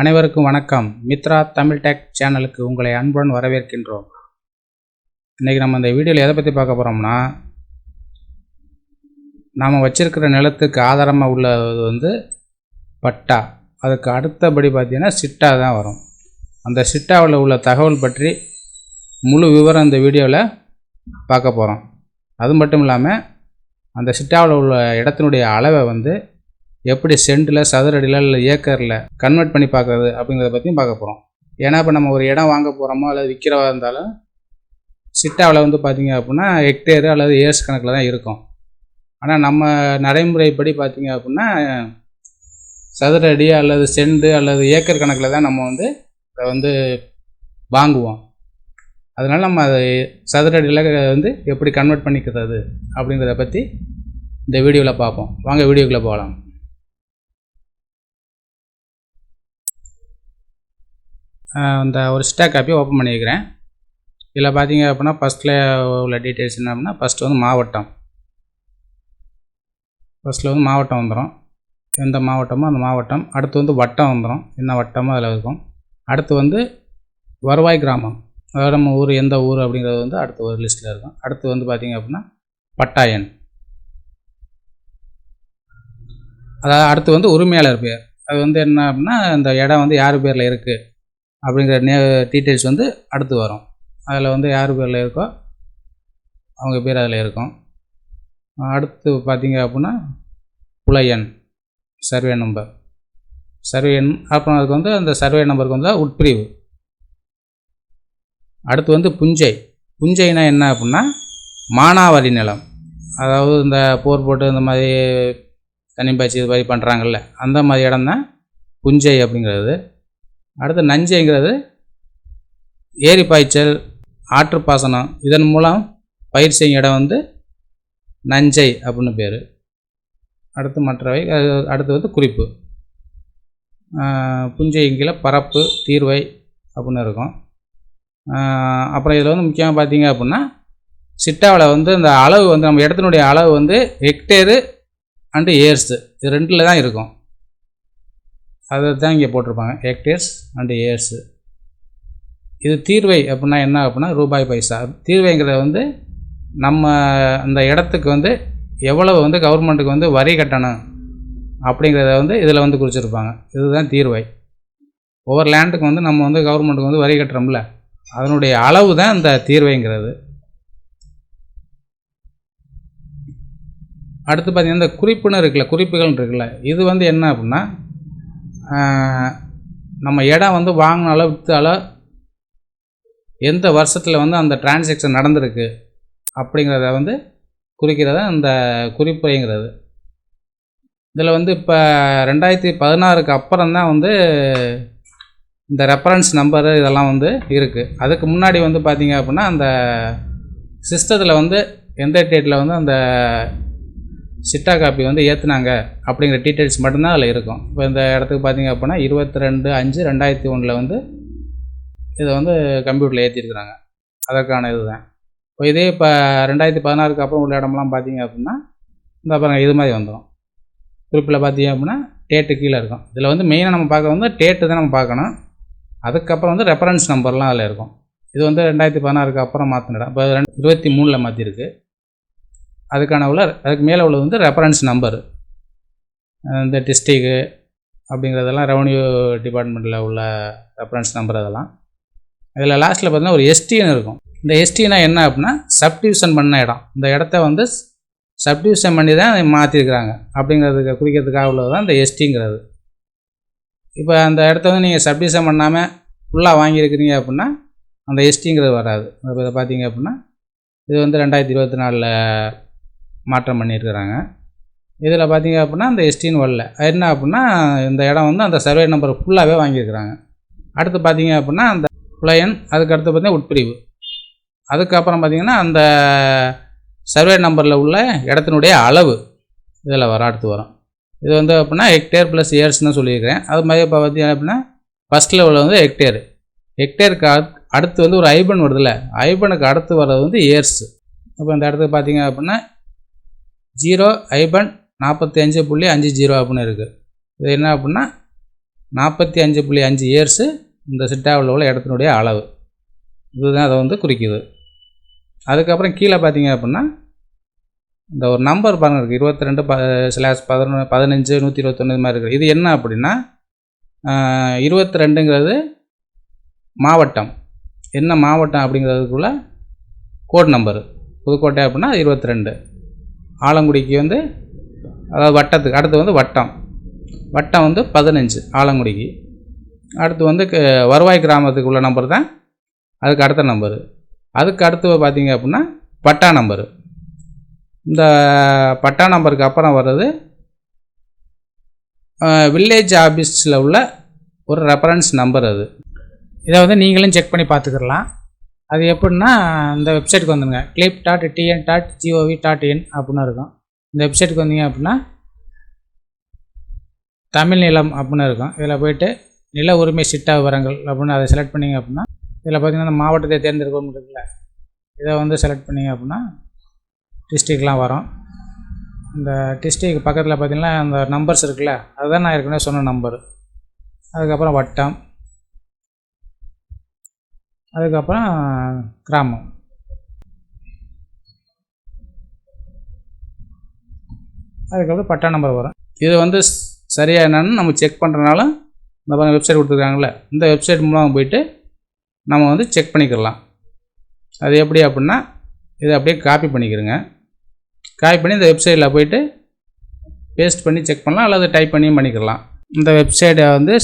அனைவருக்கும் வணக்கம். மித்ரா தமிழ் டெக் சேனலுக்கு உங்களை அன்புடன் வரவேற்கின்றோம். இன்றைக்கி நம்ம இந்த வீடியோவில் எதை பற்றி பார்க்க போகிறோம்னா நாம் வச்சிருக்கிற நிலத்துக்கு ஆதாரமாக உள்ளது வந்து பட்டா. அதுக்கு அடுத்தபடி பார்த்தீங்கன்னா சிட்டா தான் வரும். அந்த சிட்டாவில் உள்ள தகவல் பற்றி முழு விவரம் இந்த வீடியோவில் பார்க்க போகிறோம் அது மட்டும் இல்லாமல் அந்த சிட்டாவில் உள்ள இடத்தினுடைய அளவை வந்து எப்படி சென்டில் சதுரடியில் இல்லை ஏக்கரில் கன்வெர்ட் பண்ணி பார்க்குறது அப்படிங்கிறத பற்றியும் பார்க்க போகிறோம் ஏன்னா இப்போ நம்ம ஒரு இடம் வாங்க போகிறோமோ அல்லது விற்கிறவா இருந்தாலும் சிட்டாவில் வந்து பார்த்தீங்க அப்படின்னா ஹெக்டேரு அல்லது ஏர்ஸ் கணக்கில் தான் இருக்கும். ஆனால் நம்ம நடைமுறைப்படி பார்த்திங்க அப்படின்னா சதுர அடி அல்லது செண்டு அல்லது ஏக்கர் கணக்கில் தான் நம்ம வந்து அதை வந்து வாங்குவோம். அதனால் நம்ம அதை சதுர அடியில் வந்து எப்படி கன்வெர்ட் பண்ணிக்கிறது அப்படிங்கிறத பற்றி இந்த வீடியோவில் பார்ப்போம். வாங்க வீடியோக்குள்ளே போகலாம். அந்த ஒரு ஸ்டாக் காப்பி ஓப்பன் பண்ணியிருக்கிறேன். இதில் பார்த்தீங்க அப்படின்னா ஃபஸ்ட்டில் உள்ள டீட்டெயில்ஸ் என்ன அப்படின்னா ஃபஸ்ட்டு வந்து மாவட்டம். ஃபஸ்ட்டில் வந்து மாவட்டம் வந்துடும் எந்த மாவட்டமோ அந்த மாவட்டம். அடுத்து வந்து வட்டம் வந்துடும் என்ன வட்டமோ அதில் இருக்கும். அடுத்து வந்து வருவாய் கிராமம். அதாவது நம்ம ஊர் எந்த ஊர் அப்படிங்கிறது வந்து அடுத்த ஒரு லிஸ்ட்டில் இருக்கும். அடுத்து வந்து பார்த்திங்க அப்படின்னா பட்டாயன். அதாவது அடுத்து வந்து உரிமையாளர் பேர். அது வந்து என்ன அப்படின்னா இந்த இடம் வந்து யார் பேரில் இருக்குது அப்படிங்கிற நே டீட்டெயில்ஸ் வந்து அடுத்து வரும். அதில் வந்து யார் பேரில் இருக்கோ அவங்க பேர் அதில் இருக்கும். அடுத்து பார்த்தீங்க அப்படின்னா புலையன் சர்வே நம்பர் சர்வே எண் அப்புறம் அதுக்கு வந்து அந்த சர்வே நம்பருக்கு வந்து உட்பிரிவு. அடுத்து வந்து புஞ்சை. புஞ்சைனா என்ன அப்படின்னா மானாவாரி நிலம். அதாவது இந்த போர் போட்டு இந்த மாதிரி தண்ணி பாய்ச்சி இது மாதிரி பண்ணுறாங்கல்ல அந்த மாதிரி இடம் தான் புஞ்சை அப்படிங்கிறது. அடுத்து நஞ்சைங்கிறது ஏரி பாய்ச்சல் ஆற்றுப்பாசனம். இதன் மூலம் பயிர் செய்யும் இடம் வந்து நஞ்சை அப்படின்னு பேர். அடுத்து மற்றவை அடுத்து வந்து குறிப்பு. புஞ்சைங்கில பரப்பு தீர்வை அப்படின்னு இருக்கும். அப்புறம் இதில் வந்து முக்கியமாக பார்த்தீங்க அப்படின்னா சிட்டாவில் வந்து இந்த அளவு வந்து நம்ம இடத்தினுடைய அளவு வந்து ஹெக்டேரு அண்டு ஏர்ஸு இது ரெண்டில் தான் இருக்கும். அதை தான் இங்கே போட்டிருப்பாங்க. ஹெக்டேர்ஸ் அண்டு ஏர்ஸு இது தீர்வை அப்படின்னா என்ன அப்படின்னா ரூபாய் பைசா. தீர்வைங்கிறத வந்து நம்ம அந்த இடத்துக்கு வந்து எவ்வளவு வந்து கவர்மெண்ட்டுக்கு வந்து வரி கட்டணும் அப்படிங்கிறத வந்து இதில் வந்து குறிச்சிருப்பாங்க. இதுதான் தீர்வை. ஒவ்வொரு லேண்டுக்கு வந்து நம்ம வந்து கவர்மெண்ட்டுக்கு வந்து வரி கட்டுறோம்ல. அதனுடைய அளவு தான் இந்த தீர்வைங்கிறது. அடுத்து பார்த்திங்கன்னா இந்த குறிப்புன்னு இருக்குல்ல குறிப்புகள் இருக்குல்ல இது வந்து என்ன அப்படின்னா நம்ம இடம் வந்து வாங்கினாலோ விற்றாலோ எந்த வருஷத்தில் வந்து அந்த டிரான்சேக்ஷன் நடந்திருக்கு அப்படிங்கிறத வந்து குறிக்கிறத அந்த குறிப்புரைங்கிறது. இதில் வந்து இப்போ ரெண்டாயிரத்தி பதினாறுக்கு அப்புறம் தான் வந்து இந்த ரெஃபரன்ஸ் நம்பரு இதெல்லாம் வந்து இருக்குது அதுக்கு முன்னாடி வந்து பார்த்திங்க அப்படின்னா அந்த சிஸ்டத்தில் வந்து எந்த டேட்டில் வந்து அந்த சிட்டா காப்பி வந்து ஏற்றுனாங்க அப்படிங்கிற டீட்டெயில்ஸ் மட்டும்தான் அதில் இருக்கும். இப்போ இந்த இடத்துக்கு பார்த்தீங்க அப்படின்னா இருபத்தி ரெண்டு அஞ்சு ரெண்டாயிரத்தி ஒன்றில் வந்து இதை வந்து கம்ப்யூட்டரில் ஏற்றிருக்கிறாங்க அதற்கான இது தான் இப்போ இதே இப்போ ரெண்டாயிரத்தி பதினாறுக்கு அப்புறம் உள்ள இடம்லாம் பார்த்தீங்க அப்படின்னா இந்த அப்புறம் இது மாதிரி வந்துடும் குறிப்பில் பார்த்தீங்க அப்படின்னா டேட்டு கீழே இருக்கும். இதில் வந்து மெயினாக நம்ம பார்க்க வந்து டேட்டு தான் நம்ம பார்க்கணும். அதுக்கப்புறம் வந்து ரெஃபரன்ஸ் நம்பர்லாம் அதில் இருக்கும். இது வந்து ரெண்டாயிரத்தி பதினாறுக்கு அப்புறம் மாற்றின இடம். இப்போ இருபத்தி மூணில் மாற்றிருக்கு அதுக்கான உள்ள அதுக்கு மேலே உள்ளது வந்து ரெஃபரன்ஸ் நம்பரு இந்த டிஸ்ட்ரிக்கு அப்படிங்கிறதெல்லாம் ரெவன்யூ டிபார்ட்மெண்ட்டில் உள்ள ரெஃபரன்ஸ் நம்பர் அதெல்லாம். இதில் லாஸ்ட்டில் பார்த்தீங்கன்னா ஒரு எஸ்டின்னு இருக்கும். இந்த எஸ்டினா என்ன அப்படின்னா சப்டிவிஷன் பண்ண இடம். இந்த இடத்த வந்து சப்டிவிஷன் பண்ணி தான் மாற்றிருக்கிறாங்க அப்படிங்கிறதுக்கு குறிக்கிறதுக்காக உள்ளது தான் இந்த எஸ்டிங்கிறது இப்போ அந்த இடத்த வந்து நீங்கள் சப்டிவிஷன் பண்ணாமல் ஃபுல்லாக வாங்கியிருக்கிறீங்க அப்படின்னா அந்த எஸ்டிங்கிறது வராது. இதை பார்த்தீங்க அப்படின்னா இது வந்து ரெண்டாயிரத்தி இருபத்தி நாலில் மாற்றம் பண்ணியிருக்கிறாங்க. இதில் பார்த்தீங்க அப்படின்னா அந்த எஸ்டின்னு வரல. என்ன அப்படின்னா இந்த இடம் வந்து அந்த சர்வே நம்பர் ஃபுல்லாகவே வாங்கியிருக்கிறாங்க. அடுத்து பார்த்தீங்க அப்படின்னா அந்த புலையன் அதுக்கு அடுத்து பார்த்தீங்கன்னா உட்பிரிவு. அதுக்கப்புறம் பார்த்திங்கன்னா அந்த சர்வே நம்பரில் உள்ள இடத்தினுடைய அளவு இதில் வர அடுத்து வரும். இது வந்து அப்படின்னா ஹெக்டேர் ப்ளஸ் இயர்ஸ்னு சொல்லியிருக்கிறேன். அது மாதிரி இப்போ பார்த்தீங்க அப்படின்னா ஃபஸ்ட் லெவலில் வந்து ஹெக்டேர் ஹெக்டேருக்கு அடுத்து வந்து ஒரு ஐபன் வருதுல்ல. ஐபனுக்கு அடுத்து வர்றது வந்து இயர்ஸ் அப்போ இந்த இடத்துக்கு பார்த்தீங்க அப்படின்னா ஜீரோ ஐபன் நாற்பத்தி அஞ்சு புள்ளி அஞ்சு ஜீரோ அப்படின்னு இருக்குது இது என்ன அப்படின்னா நாற்பத்தி அஞ்சு புள்ளி அஞ்சு இயர்ஸு இந்த சிட்டாவில் உள்ள இடத்தினுடைய அளவு. இதுதான் அதை வந்து குறிக்குது. அதுக்கப்புறம் கீழே பார்த்தீங்க அப்படின்னா இந்த ஒரு நம்பர் பாருங்க இருக்குது இருபத்தி ரெண்டு ப ஸ்லாஷ் பதினொன்று பதினஞ்சு நூற்றி இருபத்தொன்று இது மாதிரி இருக்குது இது என்ன அப்படின்னா இருபத்தி ரெண்டுங்கிறது மாவட்டம். என்ன மாவட்டம் அப்படிங்கிறதுக்குள்ள கோட் நம்பரு புதுக்கோட்டை அப்படின்னா இருபத்தி ரெண்டு ஆலங்குடிக்கு வந்து அதாவது வட்டத்துக்கு அடுத்து வந்து வட்டம். வட்டம் வந்து பதினஞ்சு ஆலங்குடிக்கு. அடுத்து வந்து க- வருவாய் கிராமத்துக்கு உள்ள நம்பர் தான் அதுக்கு அடுத்த நம்பரு அதுக்கு அடுத்து பார்த்திங்க அப்படின்னா பட்டா நம்பரு இந்த பட்டா நம்பருக்கு அப்புறம் வர்றது வில்லேஜ் ஆஃபீஸில் உள்ள ஒரு ரெஃபரன்ஸ் நம்பர் அது. இதை வந்து நீங்களும் செக் பண்ணி பார்த்துக்கலாம். அது எப்படின்னா இந்த வெப்சைட்டுக்கு வந்துடுங்க clip dot TN dot G O V dot in அப்படின்னு இருக்கும். இந்த வெப்சைட்டுக்கு வந்தீங்க அப்படின்னா தமிழ் நிலம் அப்படின்னு இருக்கும். இதில் போயிட்டு நில உரிமை சிட்டா விவரங்கள் அப்படின்னு அதை செலக்ட் பண்ணிங்க அப்படின்னா இதில் பார்த்தீங்கன்னா இந்த மாவட்டத்தை தேர்ந்தெடுக்கணும் இருக்குல்ல. இதை வந்து செலக்ட் பண்ணீங்க அப்படின்னா டிஸ்ட்ரிக்லாம் வரும். இந்த டிஸ்ட்ரிக் பக்கத்தில் பார்த்தீங்கன்னா அந்த நம்பர்ஸ் இருக்குல்ல. அதுதான் நான் ஏற்கனவே சொன்ன நம்பர் அதுக்கப்புறம் வட்டம். அதுக்கப்புறம் கிராமம். அதுக்கப்புறம் பட்டா நம்பர் வரும். இது வந்து சரியாக சரியா நம்ம செக் பண்ணுறனால இந்த வெப்சைட் கொடுத்துருக்காங்களே இந்த வெப்சைட் மூலம் போயிட்டு நம்ம வந்து செக் பண்ணிக்கலாம் அது எப்படி அப்படின்னா இதை அப்படியே காப்பி பண்ணிக்கிறங்க. காப்பி பண்ணி இந்த வெப்சைட்டில் போயிட்டு பேஸ்ட் பண்ணி செக் பண்ணலாம் அல்லது டைப் பண்ணியும் பண்ணிக்கலாம். இந்த வெப்சைட்டை வந்து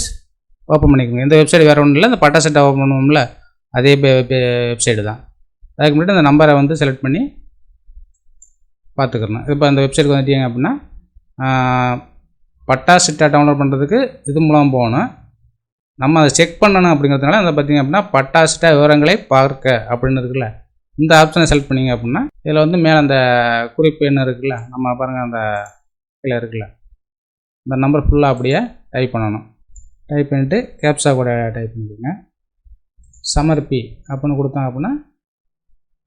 ஓப்பன் பண்ணிக்கோங்க. இந்த வெப்சைட் வேறு ஒன்றும் இல்லை இந்த பட்டா செட்டை ஓப்பன் பண்ணுவோம்ல அதே வெப்சைட்டு தான். அதுக்கு முன்னாடி அந்த நம்பரை வந்து செலக்ட் பண்ணி பார்த்துக்கிறணும். இப்போ அந்த வெப்சைட்டுக்கு வந்துட்டீங்க அப்படின்னா பட்டா சிட்டா டவுன்லோட் பண்ணுறதுக்கு இது மூலம் போகணும். நம்ம அதை செக் பண்ணணும் அப்படிங்கிறதுனால அதை பார்த்திங்க அப்படின்னா பட்டா சிட்டா விவரங்களை பார்க்க அப்படின்னு இருக்குல்ல இந்த ஆப்ஷனை செலக்ட் பண்ணிங்க அப்படின்னா இதில் வந்து மேலே அந்த குறிப்பு என்ன இருக்குல்ல நம்ம பாருங்கள் அந்த கீழே இருக்குல்ல இந்த நம்பர் ஃபுல்லாக அப்படியே டைப் பண்ணணும். டைப் பண்ணிவிட்டு கேப்ஸா கூட டைப் பண்ணிக்கோங்க. சமர்ப்பி அப்படின்னு கொடுத்தோம் அப்படின்னா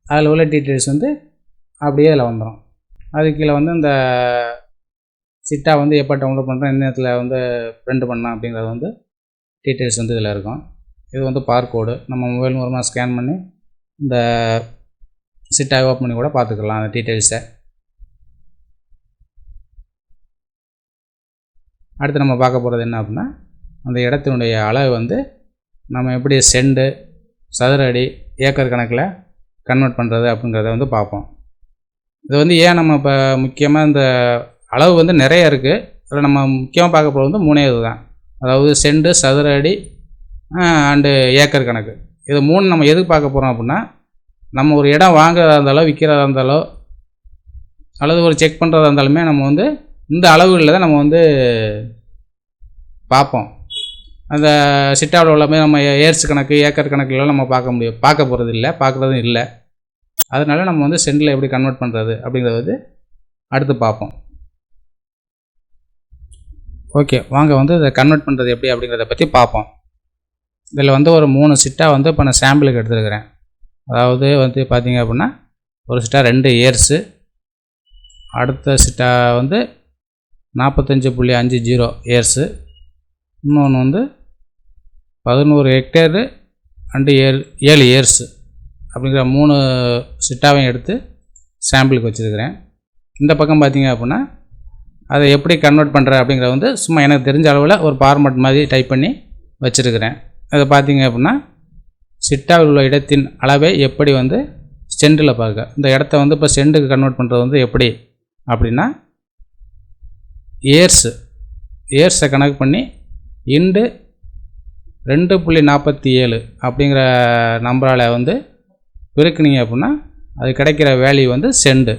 அதில் உள்ள டீட்டெயில்ஸ் வந்து அப்படியே அதில் வந்துடும் அது கீழே வந்து இந்த சிட்டா வந்து எப்போ டவுன்லோட் பண்ணுறோம் எந்த நேரத்தில் வந்து பிரிண்ட் பண்ணலாம் அப்படிங்கிறது வந்து டீட்டெயில்ஸ் வந்து இதில் இருக்கும். இது வந்து பார்கோடு நம்ம மொபைல் மூலமாக ஸ்கேன் பண்ணி இந்த சிட்டாக ஓப்பன் பண்ணி கூட பார்த்துக்கலாம் அந்த டீட்டெயில்ஸை அடுத்து நம்ம பார்க்க போகிறது என்ன அப்படின்னா அந்த இடத்தினுடைய அளவு வந்து நம்ம எப்படி செண்டு சதுர அடி ஏக்கர் கணக்கில் கன்வெர்ட் பண்ணுறது அப்படிங்கிறத வந்து பார்ப்போம். இது வந்து ஏன் நம்ம இப்போ முக்கியமாக இந்த அளவு வந்து நிறைய இருக்குது அதில் நம்ம முக்கியமாக பார்க்க போகிறது வந்து மூணே இது தான். அதாவது செண்டு சதுர அடி அண்டு ஏக்கர் கணக்கு. இது மூணு நம்ம எதுக்கு பார்க்க போகிறோம் அப்படின்னா நம்ம ஒரு இடம் வாங்குறதா இருந்தாலோ விற்கிறதா இருந்தாலோ அல்லது ஒரு செக் பண்ணுறதா இருந்தாலுமே நம்ம வந்து இந்த அளவுகளில் தான் நம்ம வந்து பார்ப்போம். அந்த சிட்டாவில் உள்ளமே நம்ம ஏர்ஸ் கணக்கு ஏக்கர் கணக்குலாம் நம்ம பார்க்க முடியும் பார்க்க போகிறது இல்லை பார்க்குறதும் இல்லை. அதனால் நம்ம வந்து சென்டில் எப்படி கன்வெர்ட் பண்ணுறது அப்படிங்கிறத வந்து அடுத்து பார்ப்போம். ஓகே வாங்க வந்து இதை கன்வெர்ட் பண்ணுறது எப்படி அப்படிங்கிறத பற்றி பார்ப்போம். இதில் வந்து ஒரு மூணு சிட்டா வந்து இப்போ நான் சாம்பிளுக்கு எடுத்துருக்கிறேன். அதாவது வந்து பார்த்தீங்க அப்படின்னா ஒரு சிட்டா ரெண்டு இயர்ஸு அடுத்த சிட்டா வந்து நாற்பத்தஞ்சு புள்ளி அஞ்சு ஜீரோ இயர்ஸு இன்னொன்று வந்து பதினோரு ஹெக்டேரு அண்டு ஏழு ஏழு இயர்ஸு அப்படிங்கிற மூணு சிட்டாவையும் எடுத்து சாம்பிளுக்கு வச்சுருக்கிறேன். இந்த பக்கம் பார்த்தீங்க அப்படின்னா அதை எப்படி கன்வெர்ட் பண்ணுற அப்படிங்கிற வந்து சும்மா எனக்கு தெரிஞ்ச அளவில் ஒரு ஃபார்மட் மாதிரி டைப் பண்ணி வச்சுருக்கிறேன். அதை பார்த்தீங்க அப்படின்னா சிட்டாவில் உள்ள இடத்தின் அளவை எப்படி வந்து சென்டில் பார்க்க இந்த இடத்த வந்து இப்போ சென்டுக்கு கன்வெர்ட் பண்ணுறது வந்து எப்படி அப்படின்னா இயர்ஸு இயர்ஸை கணக்கு பண்ணி இண்டு ரெண்டு புள்ளி நாற்பத்தி ஏழு அப்படிங்கிற நம்பரால் வந்து பெருக்குனீங்க அப்படின்னா அது கிடைக்கிற வேல்யூ வந்து செண்டு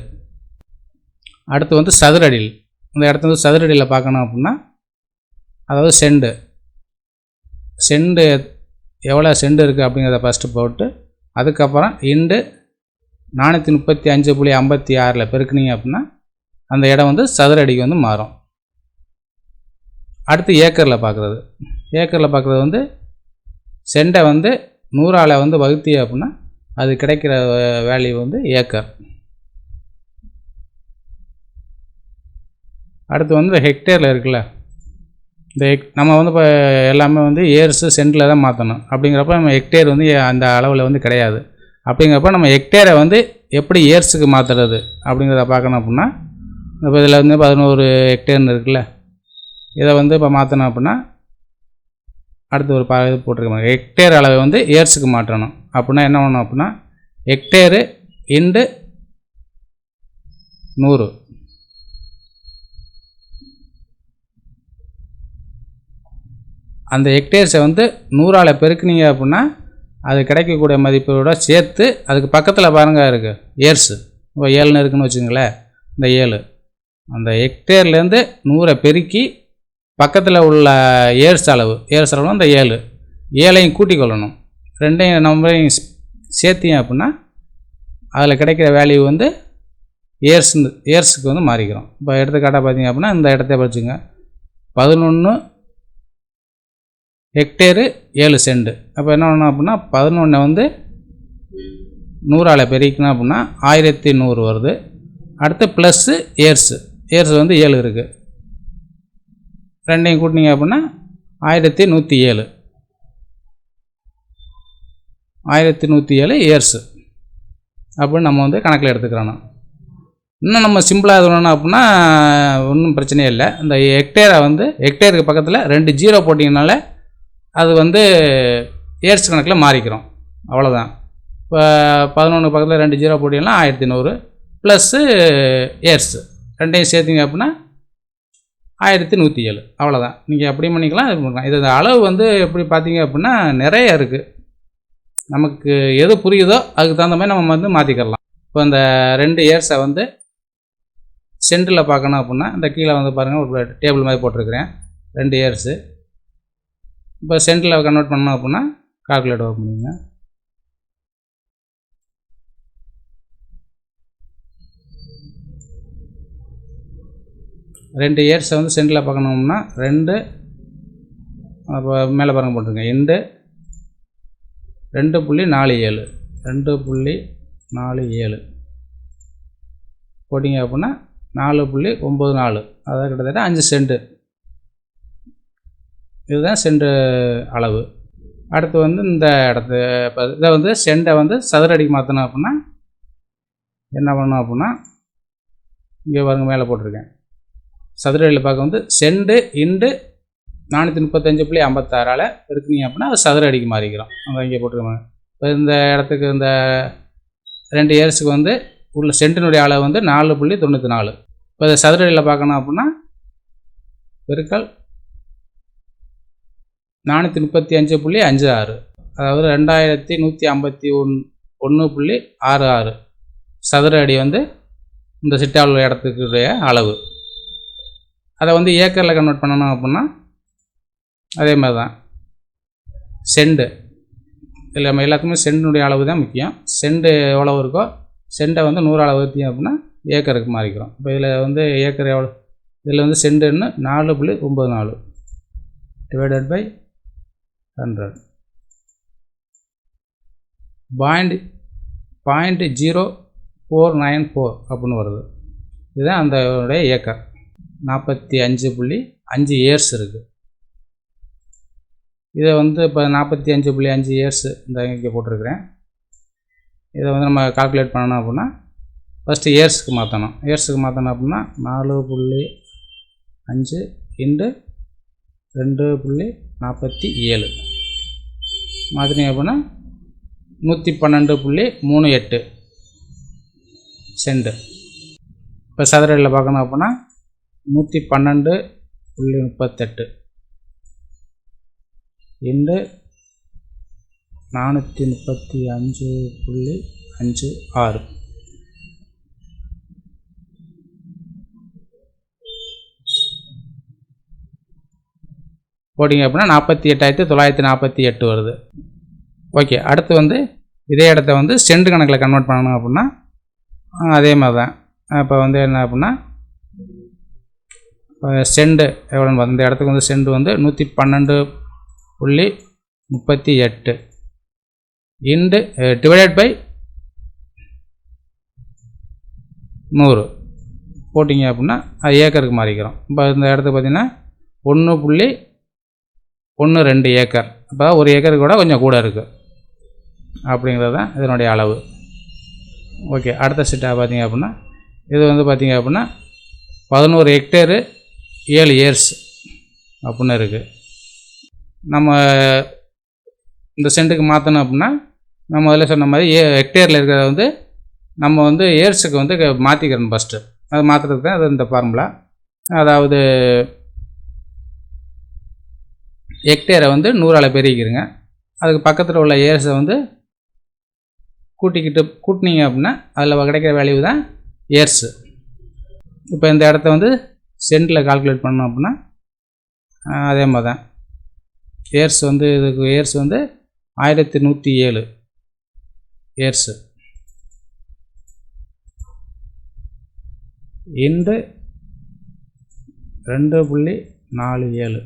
அடுத்து வந்து சதுரடியில். இந்த இடத்த வந்து சதுரடியில் பார்க்கணும் அப்படின்னா அதாவது செண்டு செண்டு எவ்வளோ செண்டு இருக்குது அப்படிங்கிறத ஃபஸ்ட்டு போட்டு அதுக்கப்புறம் இண்டு நானூற்றி முப்பத்தி அஞ்சு புள்ளி ஐம்பத்தி ஆறில் பெருக்குனீங்க அப்படின்னா அந்த இடம் வந்து சதுர அடிக்கு வந்து மாறும். அடுத்து ஏக்கரில் பார்க்குறது. ஏக்கரில் பார்க்குறது வந்து செண்டை வந்து நூறால் வந்து வகுத்தி அப்படின்னா அது கிடைக்கிற வேல்யூ வந்து ஏக்கர். அடுத்து வந்து ஹெக்டேரில் இருக்குல்ல இந்த ஹெக் நம்ம வந்து இப்போ எல்லாமே வந்து ஏர்ஸு சென்டில் தான் மாற்றணும் அப்படிங்கிறப்ப நம்ம ஹெக்டேர் வந்து அந்த அளவில் வந்து கிடையாது. அப்படிங்கிறப்ப நம்ம ஹெக்டேரை வந்து எப்படி ஏர்ஸுக்கு மாற்றுறது அப்படிங்கிறத பார்க்கணும் அப்படின்னா இப்போ இதில் வந்து பதினோரு ஹெக்டேர்னு இருக்குல்ல இதை வந்து இப்போ மாற்றணும் அப்படின்னா அடுத்து ஒரு பா இது போட்டிருக்காங்க. ஹெக்டேர் அளவை வந்து ஏர்ஸுக்கு மாற்றணும். அப்படின்னா என்ன பண்ணணும் அப்படின்னா ஹெக்டேரு இண்டு நூறு. அந்த ஹெக்டேர்ஸை வந்து நூறால் பெருக்குனீங்க அப்படின்னா அது கிடைக்கக்கூடிய மதிப்போட சேர்த்து அதுக்கு பக்கத்தில் பாருங்க இருக்குது ஏர்ஸு. இப்போ ஏழுன்னு இருக்குன்னு வச்சுங்களேன் இந்த ஏழு. அந்த ஹெக்டேர்லேருந்து நூறை பெருக்கி பக்கத்தில் உள்ள ஏர்ஸ் அளவு ஏர்ஸ் அளவு அந்த ஏழு. ஏழையும் கூட்டிக் கொள்ளணும். ரெண்டையும் நம்பரையும் சேர்த்தியும் சேர்த்திங்க அப்படின்னா அதில் கிடைக்கிற வேல்யூ வந்து ஏர்ஸ் ஏர்ஸுக்கு வந்து மாறிக்கிறோம். இப்போ எடுத்துக்காட்டாக பார்த்தீங்க அப்படின்னா இந்த இடத்த படிச்சுங்க பதினொன்று ஹெக்டேரு ஏழு செண்டு அப்போ என்ன பண்ணணும் அப்படின்னா பதினொன்றை வந்து நூறால் பெருக்கணும் அப்படின்னா ஆயிரத்தி நூறு வருது. அடுத்து ப்ளஸ்ஸு ஏர்ஸு இயர்ஸ் வந்து ஏழு இருக்குது ரெண்டையும் கூட்டினீங்க அப்படின்னா ஆயிரத்தி நூற்றி ஏழு. ஆயிரத்தி நூற்றி ஏழு இயர்ஸு அப்படின்னு நம்ம வந்து கணக்கில் எடுத்துக்கிறோம் இன்னும் நம்ம சிம்பிளாக சொல்லணும் அப்படின்னா ஒன்றும் பிரச்சனையே இல்லை. இந்த ஹெக்டேரை வந்து ஹெக்டேருக்கு பக்கத்தில் ரெண்டு ஜீரோ போட்டிங்கனால அது வந்து இயர்ஸ் கணக்கில் மாறிக்கிறோம். அவ்வளோதான் இப்போ பதினொன்று பக்கத்தில் ரெண்டு ஜீரோ போட்டிங்கன்னா ஆயிரத்தி நூறு ப்ளஸ்ஸு இயர்ஸு ரெண்டையும் சேர்த்திங்க அப்படின்னா ஆயிரத்தி நூற்றி ஏழு. அவ்வளோதான் நீங்கள் எப்படி பண்ணிக்கலாம் இது பண்ணிக்கலாம். இது அளவு வந்து எப்படி பார்த்தீங்க அப்படின்னா நிறைய இருக்குது நமக்கு எது புரியுதோ அதுக்கு தகுந்த மாதிரி நம்ம வந்து மாற்றிக்கலாம் இப்போ இந்த ரெண்டு இயர்ஸை வந்து சென்டரில் பார்க்கணும் அப்படின்னா இந்த கீழே வந்து பாருங்கள் ஒரு டேபிள் மாதிரி போட்டிருக்கிறேன். ரெண்டு இயர்ஸு இப்போ சென்டரில் கன்வெர்ட் பண்ணோம் அப்படின்னா கால்குலேட் ஓப்பன் பண்ணுங்கள் ரெண்டு இயர்ஸை வந்து சென்டில் பார்க்கணும்னா ரெண்டு அப்போ மேலே பாருங்க போட்டிருக்கேன். ரெண்டு ரெண்டு புள்ளி நாலு ஏழு. ரெண்டு புள்ளி நாலு ஏழு. போட்டிங்க அப்படின்னா நாலு புள்ளி ஒம்பது நாலு. அதாவது கிட்டத்தட்ட அஞ்சு சென்ட்டு இதுதான் சென்ட் அளவு. அடுத்து வந்து இந்த இடத்து இப்போ இதை வந்து செண்டை வந்து சதுர அடிக்கு மாற்றணும் அப்படின்னா என்ன பண்ணணும் அப்படின்னா இங்கே பாருங்கள் மேலே போட்டிருக்கேன். சதுர அடியில் பார்க்க வந்து செண்டு இண்டு நானூற்றி முப்பத்தஞ்சு புள்ளி ஐம்பத்தாறால் இருக்குனிங்க அப்படின்னா அது சதுர அடிக்கு மாறிக்கிறோம். அங்கே இங்கே போட்டுருக்காங்க இப்போ இந்த இடத்துக்கு இந்த ரெண்டு இயர்ஸுக்கு வந்து உள்ள சென்டினுடைய அளவு வந்து நாலு புள்ளி தொண்ணூற்றி நாலு. இப்போ இதை சதுர அடியில் பார்க்கணும் அப்படின்னா பெருக்கல் நானூற்றி முப்பத்தி அஞ்சு புள்ளி அஞ்சு ஆறு. அதாவது ரெண்டாயிரத்தி நூற்றி ஐம்பத்தி ஒன் ஒன்று புள்ளி ஆறு ஆறு சதுர அடி வந்து இந்த சிட்டாவில் இடத்துக்குடைய அளவு. அதை வந்து ஏக்கரில் கன்வெர்ட் பண்ணணும் அப்படின்னா அதே மாதிரி தான் செண்டு. இல்லை நம்ம எல்லாத்துக்குமே செண்டினுடைய அளவு தான் முக்கியம். செண்டு எவ்வளோ இருக்கோ செண்டை வந்து நூறு அளவு ஊற்றியும் அப்படின்னா ஏக்கருக்கு மாறிக்கிறோம். இப்போ இதில் வந்து ஏக்கர் எவ்வளோ இதில் வந்து செண்டுன்னு நாலு புள்ளி ஒம்பது நாலு. Divided by hundred point point zero four nine four அப்படின்னு வருது. இதுதான் அந்த ஏக்கர். நாற்பத்தி அஞ்சு புள்ளி அஞ்சு இயர்ஸ் இருக்குது இதை வந்து இப்போ நாற்பத்தி அஞ்சு புள்ளி அஞ்சு இயர்ஸ் இந்த இங்கே போட்டிருக்கிறேன். இதை வந்து நம்ம கால்குலேட் பண்ணணும் அப்படின்னா ஃபஸ்ட்டு இயர்ஸுக்கு மாற்றணும் இயர்ஸுக்கு மாற்றணும் அப்படின்னா நாலு புள்ளி அஞ்சு இண்டு ரெண்டு புள்ளி நாற்பத்தி ஏழு. மாற்றினீங்க அப்படின்னா நூற்றி பன்னெண்டு புள்ளி மூணு எட்டு செண்டு இப்போ சதுரடியில் பார்க்கணும் அப்படின்னா நூற்றி பன்னெண்டு புள்ளி முப்பத்தெட்டு. இன்று நானூற்றி முப்பத்தி அஞ்சு புள்ளி அஞ்சு ஆறு. போட்டிங்க அப்படின்னா நாற்பத்தி எட்டாயிரத்தி தொள்ளாயிரத்தி நாற்பத்தி எட்டு வருது. ஓகே அடுத்து வந்து இதே இடத்த வந்து சென்ட் கணக்கில் கன்வெர்ட் பண்ணணும் அப்படின்னா அதே மாதிரி தான் இப்போ வந்து என்ன அப்படின்னா செண்டு எவ்வளோன்னு அந்த இந்த இடத்துக்கு வந்து செண்டு வந்து நூற்றி பன்னெண்டு புள்ளி முப்பத்தி எட்டு. இண்டு டிவைடட் பை நூறு. போட்டிங்க அப்படின்னா அது ஏக்கருக்கு மாறிக்கிறோம். இப்போ இந்த இடத்துக்கு பார்த்தீங்கன்னா ஒன்று புள்ளி ஒன்று ரெண்டு ஏக்கர். அப்போ ஒரு ஏக்கருக்கு கூட கொஞ்சம் கூட இருக்குது அப்படிங்கிறது தான் இதனுடைய அளவு. ஓகே அடுத்த சிட்டாக பார்த்தீங்க அப்படின்னா இது வந்து பார்த்திங்க அப்படின்னா பதினோரு ஹெக்டேரு ஏழு இயர்ஸ் அப்படின்னு இருக்குது நம்ம இந்த சென்ட்டுக்கு மாற்றணும் அப்படின்னா நம்ம அதில் சொன்ன மாதிரி ஏ ஹெக்டேரில் இருக்கிறத வந்து நம்ம வந்து இயர்ஸுக்கு வந்து மாற்றிக்கிறோம் ஃபஸ்ட்டு அது மாற்றுறதுக்கு தான் அது இந்த ஃபார்முலா அதாவது ஹெக்டேரை வந்து நூறால் பெருகிக்கிறங்க அதுக்கு பக்கத்தில் உள்ள இயர்ஸை வந்து கூட்டிக்கிட்டு கூட்டினீங்க அப்படின்னா அதில் கிடைக்கிற வேல்யூ தான் இயர்ஸு இப்போ இந்த இடத்த வந்து சென்ட்டில் கால்குலேட் பண்ணோம் அப்படின்னா அதே மாதிரி தான் ஏர்ஸ் வந்து இதுக்கு ஏர்ஸ் வந்து ஆயிரத்தி நூற்றி ஏழு. ஏர்ஸு இன்று ரெண்டு புள்ளி நாலு ஏழு.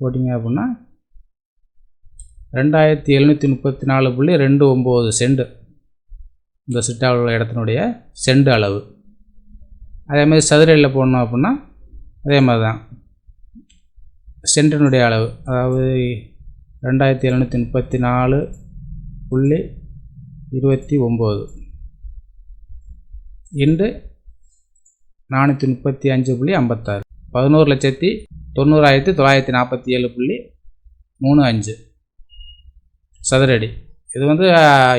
போட்டிங்க அப்படின்னா ரெண்டாயிரத்தி எழுநூற்றி முப்பத்தி நாலு புள்ளி ரெண்டு ஒம்பது செண்டு. இந்த சிட்டாவில் உள்ள இடத்தினுடைய செண்டு அளவு. அதே மாதிரி சதுரையில் போடணும் அப்படின்னா அதே மாதிரி தான் சென்டினுடைய அளவு அதாவது ரெண்டாயிரத்தி எழுநூற்றி முப்பத்தி நாலு புள்ளி இருபத்தி ஒம்பது. இன்று நானூற்றி முப்பத்தி அஞ்சு புள்ளி ஐம்பத்தாறு. பதினோரு லட்சத்தி தொண்ணூறாயிரத்தி தொள்ளாயிரத்தி நாற்பத்தி ஏழு புள்ளி மூணு அஞ்சு. சதுரடி. இது வந்து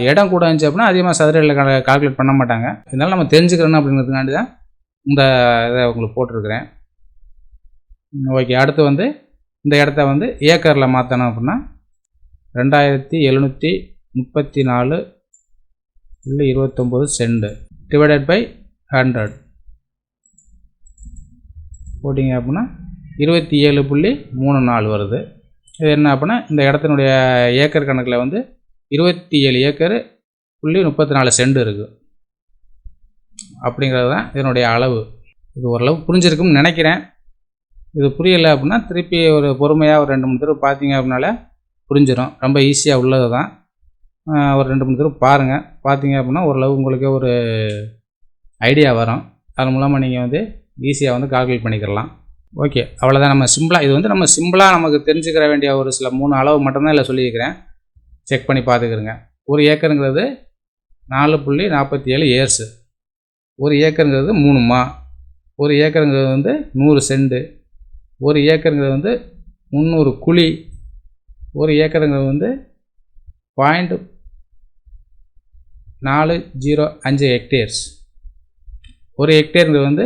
இடம் கூட இருந்துச்சு அப்படின்னா அதிகமாக சதுரடியில் கால்குலேட் பண்ண மாட்டாங்க. இருந்தாலும் நம்ம தெரிஞ்சுக்கிறோம் அப்படிங்கிறதுக்காண்டி தான் இந்த இதை உங்களுக்கு போட்டிருக்கிறேன். ஓகே. அடுத்து வந்து இந்த இடத்த வந்து ஏக்கரில் மாற்றணும் அப்படின்னா ரெண்டாயிரத்தி எழுநூற்றி முப்பத்தி நாலு புள்ளி இருபத்தொம்போது செண்டு டிவைடட் பை ஹண்ட்ரட். போட்டிங்க அப்படின்னா இருபத்தி ஏழு புள்ளி மூணு நாலு வருது. இது என்ன அப்படின்னா இந்த இடத்தினுடைய ஏக்கர் கணக்கில் வந்து இருபத்தி ஏழு ஏக்கர் புள்ளி முப்பத்தி நாலு செண்டு இருக்குது அப்படிங்கிறது தான் இதனுடைய அளவு. இது ஓரளவு புரிஞ்சிருக்கும்னு நினைக்கிறேன். இது புரியலை அப்படின்னா திருப்பி ஒரு பொறுமையாக ஒரு ரெண்டு மூணு தடவை பார்த்தீங்க அப்படின்னால புரிஞ்சிடும் ரொம்ப ஈஸியாக உள்ளது தான். ஒரு ரெண்டு மூணு தடவை பாருங்கள் பார்த்தீங்க அப்படின்னா ஓரளவு உங்களுக்கே ஒரு ஐடியா வரும். அது மூலமாக நீங்கள் வந்து ஈஸியாக வந்து கால்குலேட் பண்ணிக்கிறலாம் ஓகே அவ்வளோதான் நம்ம சிம்பிளாக இது வந்து நம்ம சிம்பிளாக நமக்கு தெரிஞ்சுக்கிற வேண்டிய ஒரு சில மூணு அளவு மட்டும்தான் இல்லை சொல்லியிருக்கிறேன். செக் பண்ணி பார்த்துக்கிறேங்க ஒரு ஏக்கருங்கிறது நாலு புள்ளி நாற்பத்தி ஏழு ஏர்ஸு ஒரு ஏக்கருங்கிறது மூணு மா. ஒரு ஏக்கருங்கிறது வந்து நூறு செண்டு. ஒரு ஏக்கருங்கிறது வந்து முந்நூறு குழி. ஒரு ஏக்கருங்கிறது வந்து பாயிண்ட் நாலு ஜீரோ அஞ்சு ஹெக்டேர்ஸ் ஒரு ஹெக்டேருங்கிறது வந்து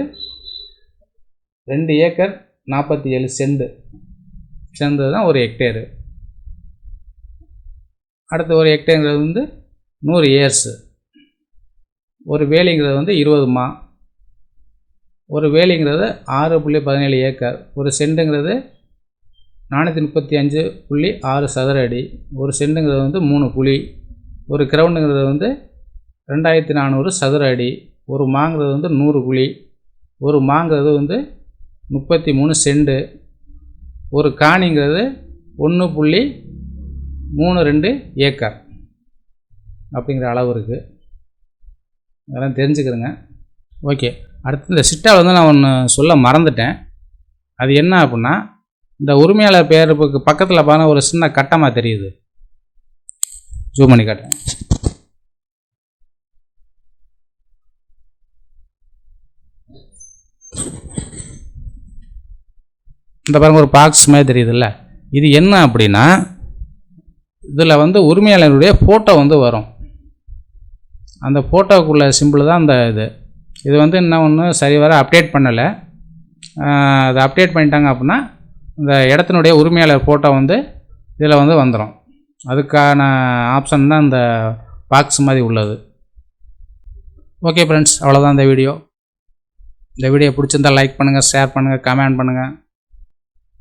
ரெண்டு ஏக்கர் நாற்பத்தி ஏழு செண்டு. செண்டு தான் ஒரு ஹெக்டேரு அடுத்து ஒரு ஹெக்டேருங்கிறது வந்து நூறு ஏர்ஸு ஒரு வேலிங்கிறது வந்து இருபது மா ஒரு வேலிங்கிறது ஆறு புள்ளி பதினேழு ஏக்கர். ஒரு செண்டுங்கிறது நானூற்றி முப்பத்தி அஞ்சு புள்ளி ஆறு சதுர அடி. ஒரு செண்டுங்கிறது வந்து மூணு புளி ஒரு கிரவுண்டுங்கிறது வந்து ரெண்டாயிரத்தி நானூறு சதுர அடி. ஒரு மாங்கிறது வந்து நூறு குழி ஒரு மாங்கிறது வந்து முப்பத்தி மூணு செண்டு. ஒரு காணிங்கிறது ஒன்று புள்ளி மூணு ரெண்டு ஏக்கர். அப்படிங்கிற அளவு இருக்குது அதெல்லாம் தெரிஞ்சுக்கிறேங்க. ஓகே. அடுத்து இந்த சிட்டாவில் வந்து நான் ஒன்று சொல்ல மறந்துட்டேன். அது என்ன அப்படின்னா இந்த உரிமையாளர் பேருக்கு பக்கத்தில் பார்த்தா ஒரு சின்ன கட்டமாக தெரியுது. ஜூம் பண்ணி காட்டேன் இந்த பாருங்கள் ஒரு பாக்ஸ் மாதிரி தெரியுதுல்ல. இது என்ன அப்படின்னா இதில் வந்து உரிமையாளருடைய ஃபோட்டோ வந்து வரும். அந்த ஃபோட்டோக்குள்ள சிம்பிள் தான் அந்த இது. இது வந்து இன்னும் ஒன்று சரிவர அப்டேட் பண்ணலை. அதை அப்டேட் பண்ணிட்டாங்க அப்படின்னா இந்த இடத்தினுடைய உரிமையாளர் ஃபோட்டோ வந்து இதில் வந்து வந்துடும் அதுக்கான ஆப்ஷன் தான் இந்த பாக்ஸ் மாதிரி உள்ளது. ஓகே ஃப்ரெண்ட்ஸ் அவ்வளோதான் இந்த வீடியோ இந்த வீடியோ பிடிச்சிருந்தா லைக் பண்ணுங்கள் ஷேர் பண்ணுங்கள் கமெண்ட் பண்ணுங்கள்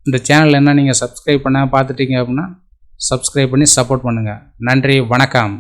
இந்த சேனல் என்ன நீங்கள் சப்ஸ்கிரைப் பண்ண பார்த்துட்டீங்க அப்படின்னா சப்ஸ்கிரைப் பண்ணி சப்போர்ட் பண்ணுங்கள் நன்றி வணக்கம்.